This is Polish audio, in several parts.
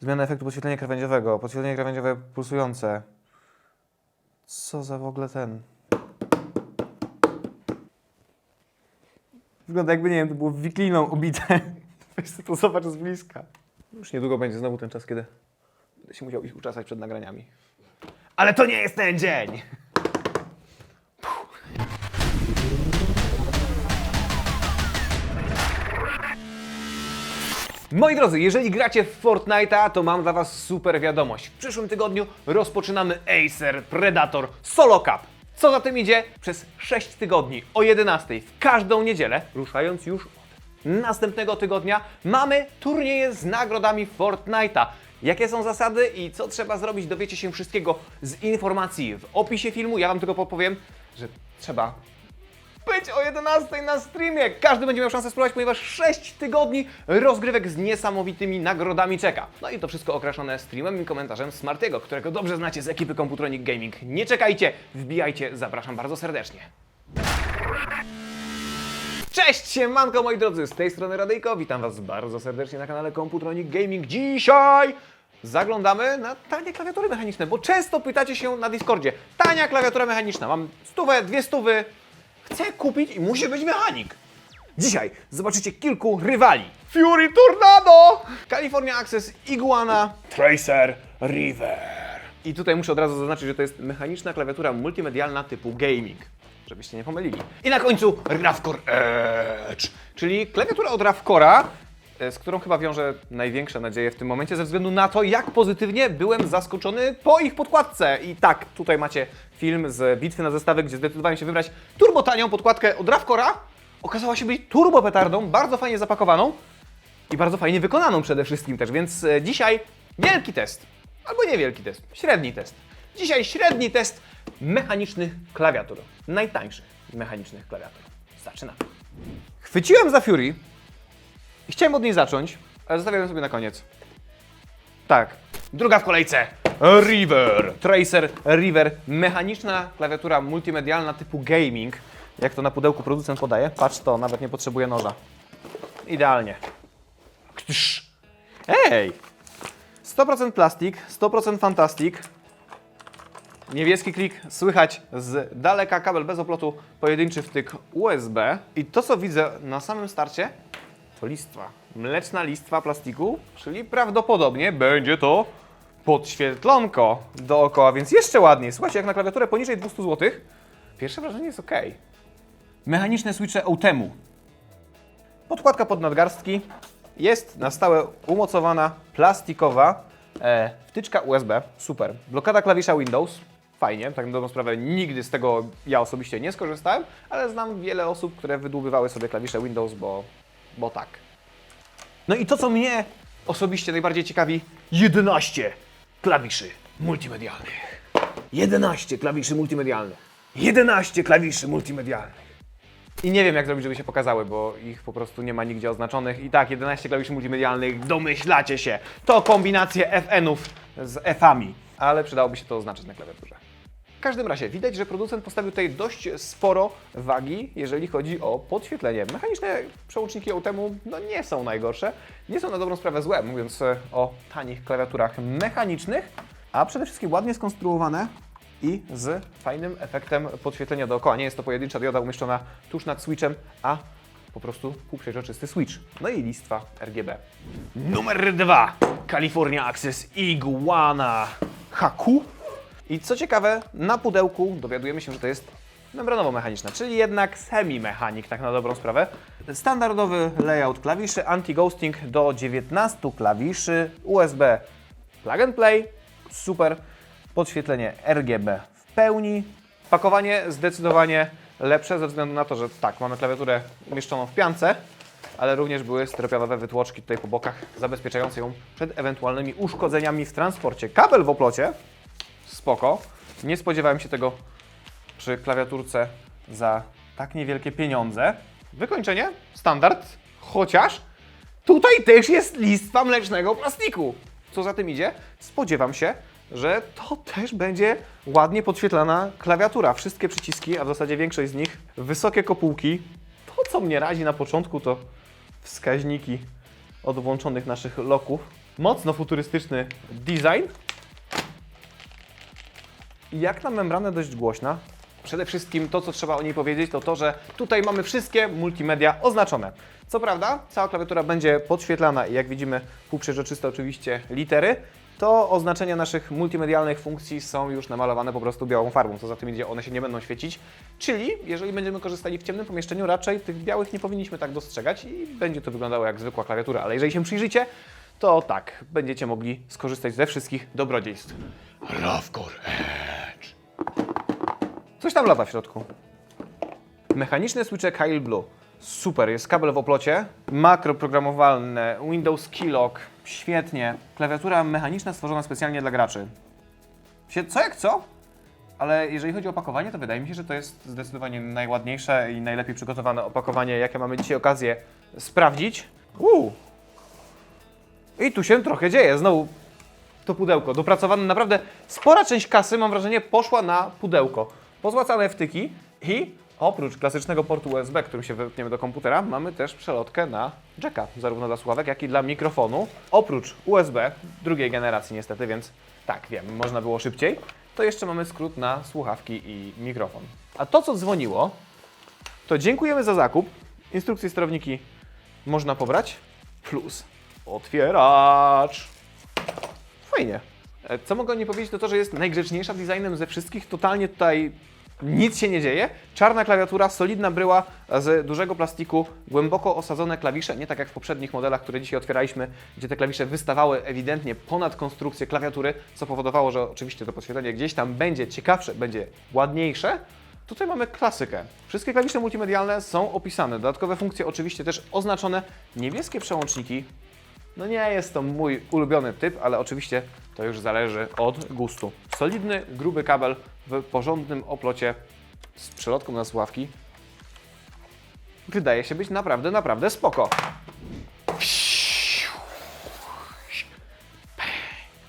Zmiana efektu podświetlenia krawędziowego. Podświetlenie krawędziowe pulsujące. Co za w ogóle ten... Wygląda jakby, nie wiem, to było wikliną ubite. Weź to zobacz z bliska. Już niedługo będzie znowu ten czas, kiedy będę się musiał ich uczesać przed nagraniami. Ale to nie jest ten dzień! Moi drodzy, jeżeli gracie w Fortnite'a, to mam dla Was super wiadomość. W przyszłym tygodniu rozpoczynamy Acer Predator Solo Cup. Co za tym idzie? Przez 6 tygodni o 11 w każdą niedzielę, ruszając już od następnego tygodnia, mamy turnieje z nagrodami Fortnite'a. Jakie są zasady i co trzeba zrobić, dowiecie się wszystkiego z informacji w opisie filmu. Ja Wam tylko podpowiem, że trzeba być o 11 na streamie. Każdy będzie miał szansę spróbować, ponieważ 6 tygodni rozgrywek z niesamowitymi nagrodami czeka. No i to wszystko okraszone streamem i komentarzem Smartiego, którego dobrze znacie z ekipy Computronic Gaming. Nie czekajcie, wbijajcie, zapraszam bardzo serdecznie. Cześć, siemanko moi drodzy, z tej strony Radyjko, witam Was bardzo serdecznie na kanale Computronic Gaming. Dzisiaj zaglądamy na tanie klawiatury mechaniczne, bo często pytacie się na Discordzie, tania klawiatura mechaniczna, mam stówę, dwie stówy, chcę kupić i musi być mechanik. Dzisiaj zobaczycie kilku rywali. Fury Tornado, California Access, Iguana, Tracer, River. I tutaj muszę od razu zaznaczyć, że to jest mechaniczna klawiatura multimedialna typu gaming. Żebyście nie pomylili. I na końcu Ravcore Edge, czyli klawiatura od Ravcora, z którą chyba wiążę największe nadzieje w tym momencie, ze względu na to, jak pozytywnie byłem zaskoczony po ich podkładce. I tak, tutaj macie film z bitwy na zestawy, gdzie zdecydowałem się wybrać turbotanią podkładkę od Ravcora. Okazała się być turbopetardą, bardzo fajnie zapakowaną i bardzo fajnie wykonaną przede wszystkim też, więc e, dzisiaj wielki test, albo niewielki test, średni test. Dzisiaj średni test mechanicznych klawiatur, najtańszych mechanicznych klawiatur. Zaczynamy. Chwyciłem za Fury i chciałem od niej zacząć, ale zostawiam sobie na koniec. Tak, druga w kolejce. River. Tracer River. Mechaniczna klawiatura multimedialna typu gaming. Jak to na pudełku producent podaje. Patrz to, nawet nie potrzebuje noża. Idealnie. Ktysz. Ej! 100% plastik, 100% fantastik. Niebieski klik słychać z daleka, kabel bez oplotu, pojedynczy wtyk USB. I to, co widzę na samym starcie, to listwa. Mleczna listwa plastiku, czyli prawdopodobnie będzie to podświetlonko dookoła, więc jeszcze ładniej. Słuchajcie, jak na klawiaturę poniżej 200 zł, pierwsze wrażenie jest ok. Mechaniczne switche Outemu. Podkładka pod nadgarstki jest na stałe umocowana, plastikowa e, wtyczka USB, super. Blokada klawisza Windows, fajnie, tak na dobrą sprawę nigdy z tego ja osobiście nie skorzystałem, ale znam wiele osób, które wydłubywały sobie klawisze Windows, bo, bo tak. No i to, co mnie osobiście najbardziej ciekawi, 11 klawiszy multimedialnych. 11 klawiszy multimedialnych. 11 klawiszy multimedialnych. I nie wiem, jak zrobić, żeby się pokazały, bo ich po prostu nie ma nigdzie oznaczonych. I tak, 11 klawiszy multimedialnych, domyślacie się. To kombinacje FN-ów z F-ami, ale przydałoby się to oznaczyć na klawiaturze. W każdym razie widać, że producent postawił tutaj dość sporo wagi, jeżeli chodzi o podświetlenie. Mechaniczne przełączniki Outemu no, nie są najgorsze, nie są na dobrą sprawę złe, mówiąc e, o tanich klawiaturach mechanicznych, a przede wszystkim ładnie skonstruowane i z fajnym efektem podświetlenia dookoła. Nie jest to pojedyncza dioda umieszczona tuż nad switchem, a po prostu półprzeźroczysty switch. No i listwa RGB. Numer dwa. California Access Iguana HQ. I co ciekawe, na pudełku dowiadujemy się, że to jest membranowo-mechaniczna, czyli jednak semi-mechanik, tak na dobrą sprawę. Standardowy layout klawiszy, anti-ghosting do 19 klawiszy, USB plug and play, super, podświetlenie RGB w pełni. Pakowanie zdecydowanie lepsze ze względu na to, że tak, mamy klawiaturę umieszczoną w piance, ale również były styropianowe wytłoczki tutaj po bokach, zabezpieczające ją przed ewentualnymi uszkodzeniami w transporcie. Kabel w oplocie, spoko. Nie spodziewałem się tego przy klawiaturce za tak niewielkie pieniądze. Wykończenie, standard, chociaż tutaj też jest listwa mlecznego plastiku. Co za tym idzie? Spodziewam się, że to też będzie ładnie podświetlana klawiatura. Wszystkie przyciski, a w zasadzie większość z nich, wysokie kopułki. To, co mnie razi na początku, to wskaźniki od włączonych naszych loków. Mocno futurystyczny design. Jak na membranę dość głośna. Przede wszystkim to, co trzeba o niej powiedzieć, to to, że tutaj mamy wszystkie multimedia oznaczone. Co prawda, cała klawiatura będzie podświetlana i jak widzimy, półprzeźroczyste oczywiście litery, to oznaczenia naszych multimedialnych funkcji są już namalowane po prostu białą farbą. Co za tym idzie, one się nie będą świecić. Czyli, jeżeli będziemy korzystali w ciemnym pomieszczeniu, raczej tych białych nie powinniśmy tak dostrzegać i będzie to wyglądało jak zwykła klawiatura. Ale jeżeli się przyjrzycie, to tak, będziecie mogli skorzystać ze wszystkich dobrodziejstw. Rawcore Edge. Coś tam lata w środku. Mechaniczny switchek Heil Blue. Super, jest kabel w oplocie, makro programowalne, Windows Keylog, świetnie. Klawiatura mechaniczna stworzona specjalnie dla graczy. Co jak co? Ale jeżeli chodzi o opakowanie, to wydaje mi się, że to jest zdecydowanie najładniejsze i najlepiej przygotowane opakowanie, jakie mamy dzisiaj okazję sprawdzić. Uuu. I tu się trochę dzieje. Znowu to pudełko. Dopracowane naprawdę spora część kasy, mam wrażenie, poszła na pudełko. Pozłacane wtyki i oprócz klasycznego portu USB, którym się wytniemy do komputera, mamy też przelotkę na jacka, zarówno dla słuchawek, jak i dla mikrofonu. Oprócz USB drugiej generacji niestety, więc tak, wiem, można było szybciej. To jeszcze mamy skrót na słuchawki i mikrofon. A to, co dzwoniło, to dziękujemy za zakup. Instrukcje sterowniki można pobrać. Plus otwieracz. Fajnie. E, Co mogę o niej powiedzieć, to to, że jest najgrzeczniejsza designem ze wszystkich. Totalnie tutaj nic się nie dzieje. Czarna klawiatura, solidna bryła z dużego plastiku, głęboko osadzone klawisze, nie tak jak w poprzednich modelach, które dzisiaj otwieraliśmy, gdzie te klawisze wystawały ewidentnie ponad konstrukcję klawiatury, co powodowało, że oczywiście to podświetlenie gdzieś tam będzie ciekawsze, będzie ładniejsze. Tutaj mamy klasykę. Wszystkie klawisze multimedialne są opisane. Dodatkowe funkcje oczywiście też oznaczone. Niebieskie przełączniki no nie jest to mój ulubiony typ, ale oczywiście to już zależy od gustu. Solidny, gruby kabel w porządnym oplocie z przelotką na słuchawki. Wydaje się być naprawdę, naprawdę spoko.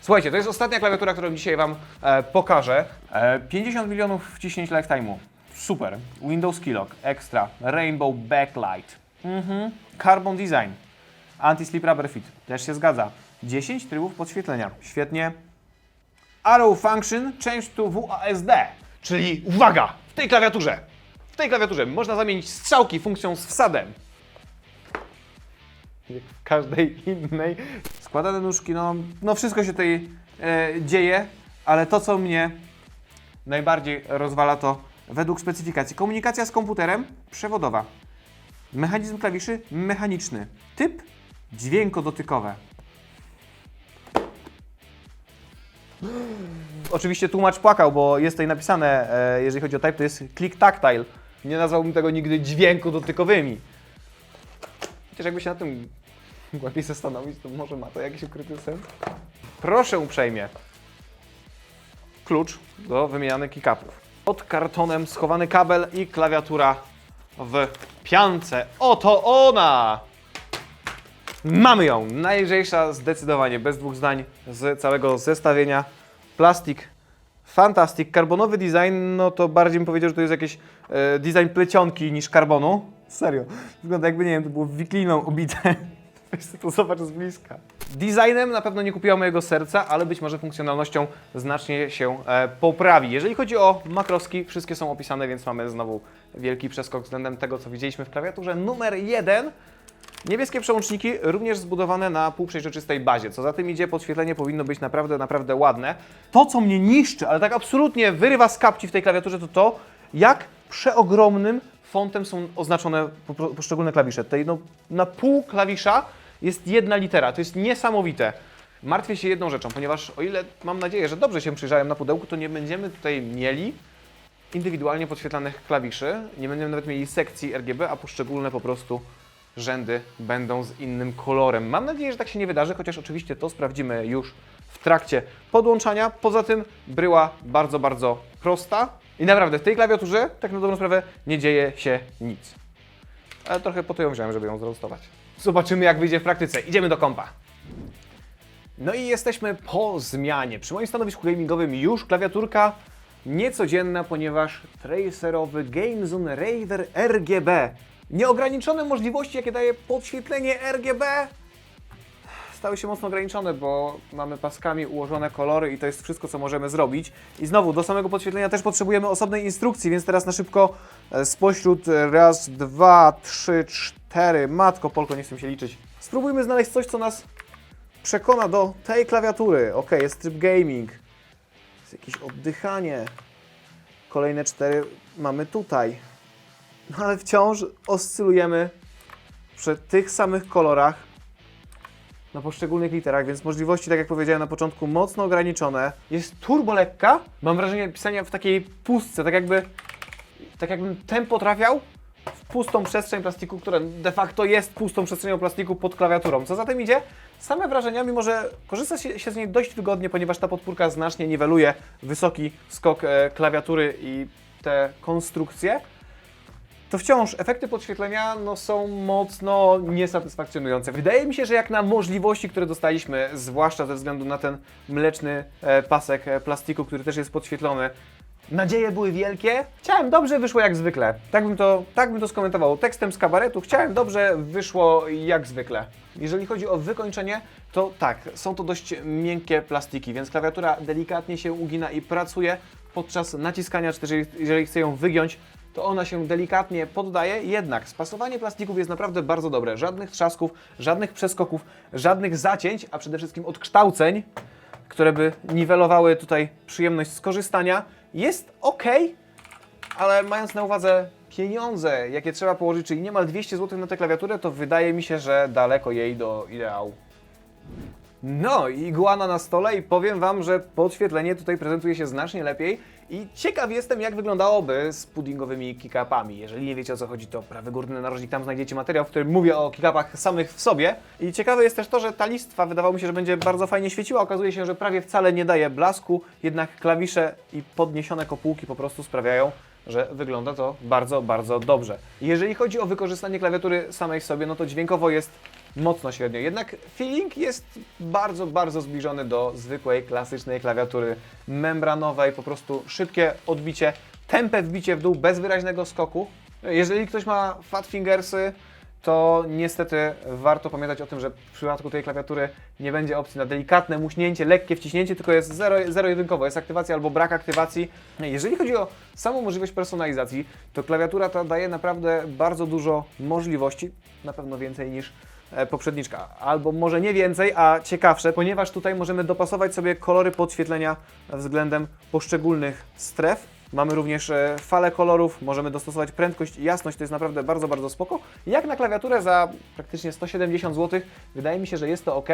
Słuchajcie, to jest ostatnia klawiatura, którą dzisiaj Wam e, pokażę. E, 50 milionów wciśnięć lifetime'u. Super. Windows Keylog, Extra, Rainbow Backlight. Mhm. Carbon Design. Anti-slip rubber fit. Też się zgadza. 10 trybów podświetlenia. Świetnie. Arrow function change to WASD. Czyli uwaga! W tej klawiaturze. W tej klawiaturze można zamienić strzałki funkcją z wsadem. Każdej innej. Składane nóżki, no, no wszystko się tutaj e, dzieje, ale to co mnie najbardziej rozwala to według specyfikacji komunikacja z komputerem przewodowa. Mechanizm klawiszy mechaniczny. Typ dźwiękodotykowe. Oczywiście tłumacz płakał, bo jest tutaj napisane, e, jeżeli chodzi o type, to jest click tactile. Nie nazwałbym tego nigdy dźwięku dotykowymi. Chociaż jakby się na tym głębiej zastanowić, to może ma to jakiś ukryty sens. Proszę uprzejmie. Klucz do wymiany kick-upów. Pod kartonem schowany kabel i klawiatura w piance. Oto ona! Mamy ją! Najlżejsza zdecydowanie, bez dwóch zdań z całego zestawienia. Plastik, fantastic. Karbonowy design, no to bardziej bym powiedział, że to jest jakiś e, design plecionki niż karbonu. Serio. Wygląda jakby, nie wiem, to było wikliną obite. Weź sobie to zobacz z bliska. Designem na pewno nie kupiła mojego serca, ale być może funkcjonalnością znacznie się e, poprawi. Jeżeli chodzi o makroski, wszystkie są opisane, więc mamy znowu wielki przeskok względem tego, co widzieliśmy w klawiaturze. Numer jeden. Niebieskie przełączniki również zbudowane na półprzejrzystej bazie. Co za tym idzie, podświetlenie powinno być naprawdę, naprawdę ładne. To, co mnie niszczy, ale tak absolutnie wyrywa z kapci w tej klawiaturze, to to, jak przeogromnym fontem są oznaczone po- po- poszczególne klawisze. No, na pół klawisza jest jedna litera. To jest niesamowite. Martwię się jedną rzeczą, ponieważ o ile mam nadzieję, że dobrze się przyjrzałem na pudełku, to nie będziemy tutaj mieli indywidualnie podświetlanych klawiszy. Nie będziemy nawet mieli sekcji RGB, a poszczególne po prostu rzędy będą z innym kolorem. Mam nadzieję, że tak się nie wydarzy, chociaż oczywiście to sprawdzimy już w trakcie podłączania. Poza tym bryła bardzo, bardzo prosta i naprawdę w tej klawiaturze, tak na dobrą sprawę, nie dzieje się nic. Ale trochę po to ją wziąłem, żeby ją zrostować. Zobaczymy, jak wyjdzie w praktyce. Idziemy do kompa. No i jesteśmy po zmianie. Przy moim stanowisku gamingowym już klawiaturka niecodzienna, ponieważ tracerowy GameZone Raider RGB. Nieograniczone możliwości, jakie daje podświetlenie RGB. stały się mocno ograniczone, bo mamy paskami ułożone kolory i to jest wszystko, co możemy zrobić. I znowu, do samego podświetlenia też potrzebujemy osobnej instrukcji, więc teraz na szybko e, spośród e, raz, dwa, trzy, cztery, matko Polko, nie chcę się liczyć. Spróbujmy znaleźć coś, co nas przekona do tej klawiatury. Ok, jest tryb gaming, jest jakieś oddychanie. Kolejne cztery mamy tutaj. No ale wciąż oscylujemy przy tych samych kolorach na poszczególnych literach, więc możliwości, tak jak powiedziałem na początku, mocno ograniczone. Jest turbo lekka. Mam wrażenie pisania w takiej pustce, tak jakby tak jakbym tempo trafiał w pustą przestrzeń plastiku, która de facto jest pustą przestrzenią plastiku pod klawiaturą. Co za tym idzie? Same wrażenia, mimo że korzysta się, z niej dość wygodnie, ponieważ ta podpórka znacznie niweluje wysoki skok e, klawiatury i te konstrukcje, to wciąż efekty podświetlenia no, są mocno niesatysfakcjonujące. Wydaje mi się, że jak na możliwości, które dostaliśmy, zwłaszcza ze względu na ten mleczny e, pasek e, plastiku, który też jest podświetlony, nadzieje były wielkie. Chciałem dobrze, wyszło jak zwykle. Tak bym to, tak bym to skomentował. Tekstem z kabaretu chciałem dobrze, wyszło jak zwykle. Jeżeli chodzi o wykończenie, to tak, są to dość miękkie plastiki, więc klawiatura delikatnie się ugina i pracuje podczas naciskania, czy też jeżeli- jeżeli chcę ją wygiąć, to ona się delikatnie poddaje, jednak spasowanie plastików jest naprawdę bardzo dobre. Żadnych trzasków, żadnych przeskoków, żadnych zacięć, a przede wszystkim odkształceń, które by niwelowały tutaj przyjemność skorzystania. Jest ok, ale mając na uwadze pieniądze, jakie trzeba położyć, czyli niemal 200 zł na tę klawiaturę, to wydaje mi się, że daleko jej do ideału. No, iguana na stole i powiem Wam, że podświetlenie tutaj prezentuje się znacznie lepiej i ciekaw jestem, jak wyglądałoby z puddingowymi kick-upami. Jeżeli nie wiecie o co chodzi, to prawy górny narożnik, tam znajdziecie materiał, w którym mówię o kick-upach samych w sobie. I ciekawe jest też to, że ta listwa wydawało mi się, że będzie bardzo fajnie świeciła. Okazuje się, że prawie wcale nie daje blasku, jednak klawisze i podniesione kopułki po prostu sprawiają, że wygląda to bardzo, bardzo dobrze. Jeżeli chodzi o wykorzystanie klawiatury samej w sobie, no to dźwiękowo jest mocno średnio. Jednak feeling jest bardzo, bardzo zbliżony do zwykłej, klasycznej klawiatury membranowej. Po prostu szybkie odbicie, tempe wbicie w dół bez wyraźnego skoku. Jeżeli ktoś ma fat fingersy, to niestety warto pamiętać o tym, że w przypadku tej klawiatury nie będzie opcji na delikatne muśnięcie, lekkie wciśnięcie, tylko jest zero- zero-jedynkowo, jest aktywacja albo brak aktywacji. Jeżeli chodzi o samą możliwość personalizacji, to klawiatura ta daje naprawdę bardzo dużo możliwości, na pewno więcej niż poprzedniczka, albo może nie więcej, a ciekawsze, ponieważ tutaj możemy dopasować sobie kolory podświetlenia względem poszczególnych stref. Mamy również e, falę kolorów, możemy dostosować prędkość i jasność, to jest naprawdę bardzo, bardzo spoko. Jak na klawiaturę za praktycznie 170 zł, wydaje mi się, że jest to ok.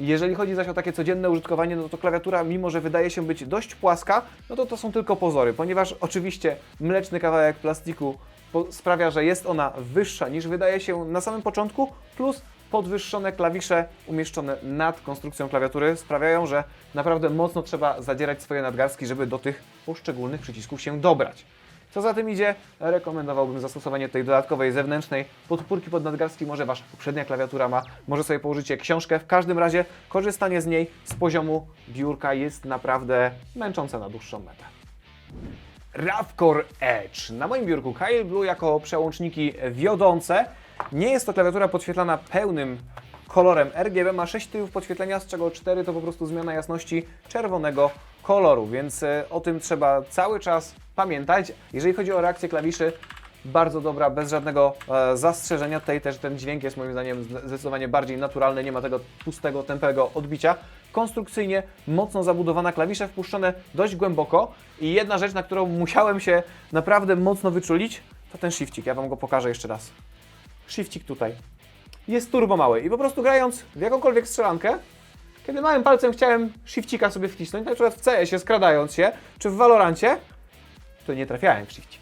Jeżeli chodzi zaś o takie codzienne użytkowanie, no to klawiatura, mimo że wydaje się być dość płaska, no to to są tylko pozory, ponieważ oczywiście mleczny kawałek plastiku sprawia, że jest ona wyższa niż wydaje się na samym początku, plus podwyższone klawisze umieszczone nad konstrukcją klawiatury sprawiają, że naprawdę mocno trzeba zadzierać swoje nadgarstki, żeby do tych poszczególnych przycisków się dobrać. Co za tym idzie, rekomendowałbym zastosowanie tej dodatkowej zewnętrznej podpórki pod nadgarstki. Może Wasza poprzednia klawiatura ma, może sobie położycie książkę. W każdym razie korzystanie z niej z poziomu biurka jest naprawdę męczące na dłuższą metę. Ravcore Edge. Na moim biurku Kyle Blue jako przełączniki wiodące. Nie jest to klawiatura podświetlana pełnym kolorem RGB. Ma 6 typów podświetlenia, z czego 4 to po prostu zmiana jasności czerwonego koloru, więc e, o tym trzeba cały czas pamiętać. Jeżeli chodzi o reakcję klawiszy, bardzo dobra, bez żadnego e, zastrzeżenia. Tutaj też ten dźwięk jest moim zdaniem zde- zdecydowanie bardziej naturalny, nie ma tego pustego, tępego odbicia. Konstrukcyjnie mocno zabudowane klawisze wpuszczone dość głęboko i jedna rzecz, na którą musiałem się naprawdę mocno wyczulić, to ten shifcik. Ja Wam go pokażę jeszcze raz. Shifcik tutaj. Jest turbo mały i po prostu grając w jakąkolwiek strzelankę, kiedy małym palcem chciałem shifcika sobie wcisnąć, na przykład w CS-ie skradając się, czy w Valorancie, to nie trafiałem w shifcik.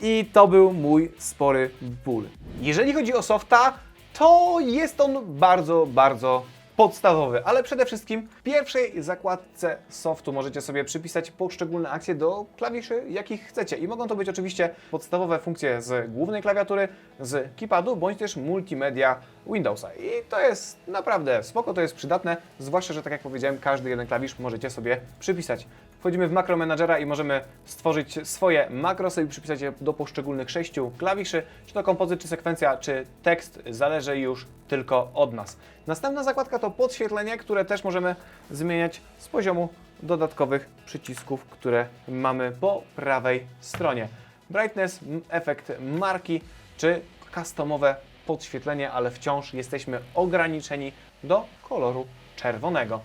I to był mój spory ból. Jeżeli chodzi o softa, to jest on bardzo, bardzo podstawowy, ale przede wszystkim w pierwszej zakładce softu możecie sobie przypisać poszczególne akcje do klawiszy, jakich chcecie. I mogą to być oczywiście podstawowe funkcje z głównej klawiatury, z keypadu, bądź też multimedia Windowsa. I to jest naprawdę spoko, to jest przydatne, zwłaszcza, że tak jak powiedziałem, każdy jeden klawisz możecie sobie przypisać wchodzimy w Macro Managera i możemy stworzyć swoje makrosy i przypisać je do poszczególnych sześciu klawiszy. Czy to kompozyt, czy sekwencja, czy tekst, zależy już tylko od nas. Następna zakładka to podświetlenie, które też możemy zmieniać z poziomu dodatkowych przycisków, które mamy po prawej stronie. Brightness, efekt marki, czy customowe podświetlenie, ale wciąż jesteśmy ograniczeni do koloru czerwonego.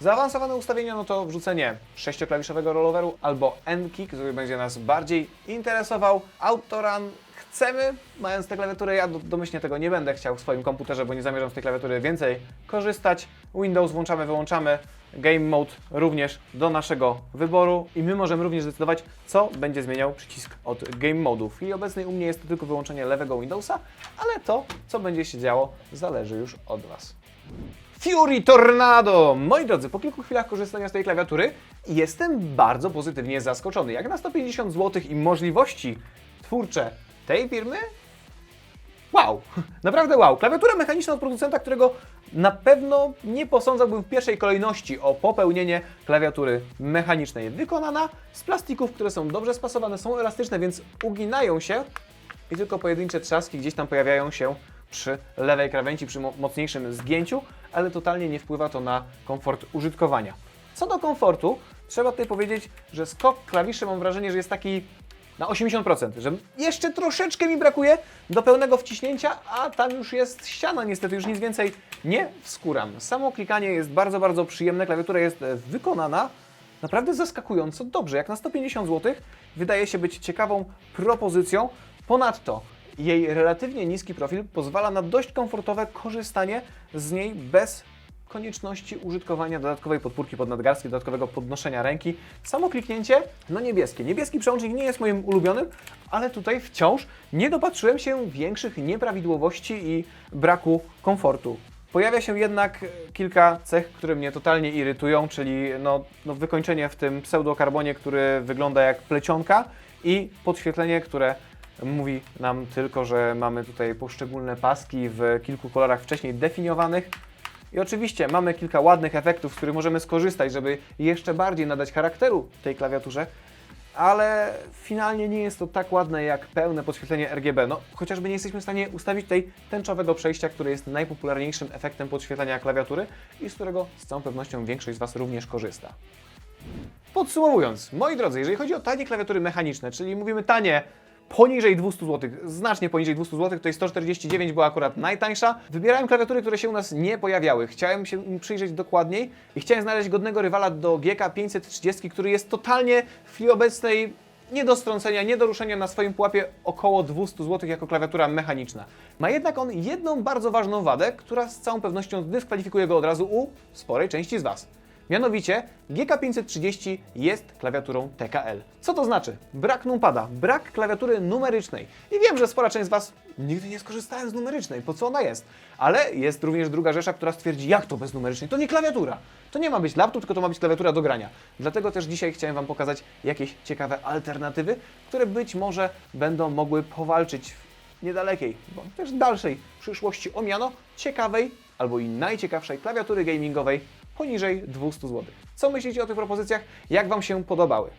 Zaawansowane ustawienia no to wrzucenie sześcioklawiszowego rolloveru albo N-key, który będzie nas bardziej interesował. Autorun chcemy, mając tę klawiaturę, ja do- domyślnie tego nie będę chciał w swoim komputerze, bo nie zamierzam z tej klawiatury więcej korzystać. Windows włączamy, wyłączamy. Game Mode również do naszego wyboru i my możemy również zdecydować, co będzie zmieniał przycisk od Game Modu. W chwili obecnej u mnie jest to tylko wyłączenie lewego Windowsa, ale to, co będzie się działo, zależy już od Was. Fury Tornado! Moi drodzy, po kilku chwilach korzystania z tej klawiatury jestem bardzo pozytywnie zaskoczony. Jak na 150 zł i możliwości twórcze tej firmy, wow! Naprawdę wow! Klawiatura mechaniczna od producenta, którego na pewno nie posądzałbym w pierwszej kolejności o popełnienie klawiatury mechanicznej. Wykonana z plastików, które są dobrze spasowane, są elastyczne, więc uginają się i tylko pojedyncze trzaski gdzieś tam pojawiają się przy lewej krawędzi, przy mo- mocniejszym zgięciu, ale totalnie nie wpływa to na komfort użytkowania. Co do komfortu, trzeba tutaj powiedzieć, że skok klawiszy mam wrażenie, że jest taki na 80%, że jeszcze troszeczkę mi brakuje do pełnego wciśnięcia, a tam już jest ściana, niestety już nic więcej nie wskuram. Samo klikanie jest bardzo, bardzo przyjemne, klawiatura jest e, wykonana naprawdę zaskakująco dobrze. Jak na 150 zł wydaje się być ciekawą propozycją. Ponadto jej relatywnie niski profil pozwala na dość komfortowe korzystanie z niej bez konieczności użytkowania dodatkowej podpórki pod nadgarstki, dodatkowego podnoszenia ręki. Samo kliknięcie, no niebieskie. Niebieski przełącznik nie jest moim ulubionym, ale tutaj wciąż nie dopatrzyłem się większych nieprawidłowości i braku komfortu. Pojawia się jednak kilka cech, które mnie totalnie irytują, czyli no, no wykończenie w tym pseudokarbonie, który wygląda jak plecionka i podświetlenie, które mówi nam tylko, że mamy tutaj poszczególne paski w kilku kolorach wcześniej definiowanych. I oczywiście mamy kilka ładnych efektów, z których możemy skorzystać, żeby jeszcze bardziej nadać charakteru tej klawiaturze, ale finalnie nie jest to tak ładne jak pełne podświetlenie RGB. No, chociażby nie jesteśmy w stanie ustawić tutaj tęczowego przejścia, które jest najpopularniejszym efektem podświetlenia klawiatury i z którego z całą pewnością większość z Was również korzysta. Podsumowując, moi drodzy, jeżeli chodzi o tanie klawiatury mechaniczne, czyli mówimy tanie poniżej 200 zł, znacznie poniżej 200 zł, jest 149 była akurat najtańsza. Wybierałem klawiatury, które się u nas nie pojawiały. Chciałem się im przyjrzeć dokładniej i chciałem znaleźć godnego rywala do GK 530, który jest totalnie w chwili obecnej nie do strącenia, nie do ruszenia na swoim pułapie około 200 zł jako klawiatura mechaniczna. Ma jednak on jedną bardzo ważną wadę, która z całą pewnością dyskwalifikuje go od razu u sporej części z Was. Mianowicie GK530 jest klawiaturą TKL. Co to znaczy? Brak numpada, brak klawiatury numerycznej. I wiem, że spora część z Was nigdy nie skorzystałem z numerycznej, po co ona jest? Ale jest również druga rzesza, która stwierdzi, jak to bez numerycznej? To nie klawiatura. To nie ma być laptop, tylko to ma być klawiatura do grania. Dlatego też dzisiaj chciałem Wam pokazać jakieś ciekawe alternatywy, które być może będą mogły powalczyć w niedalekiej, bo też dalszej przyszłości o miano ciekawej albo i najciekawszej klawiatury gamingowej poniżej 200 zł. Co myślicie o tych propozycjach? Jak Wam się podobały?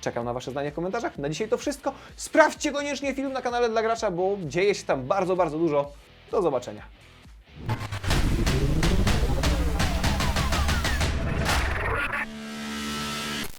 Czekam na Wasze zdanie w komentarzach. Na dzisiaj to wszystko. Sprawdźcie koniecznie film na kanale dla gracza, bo dzieje się tam bardzo, bardzo dużo. Do zobaczenia.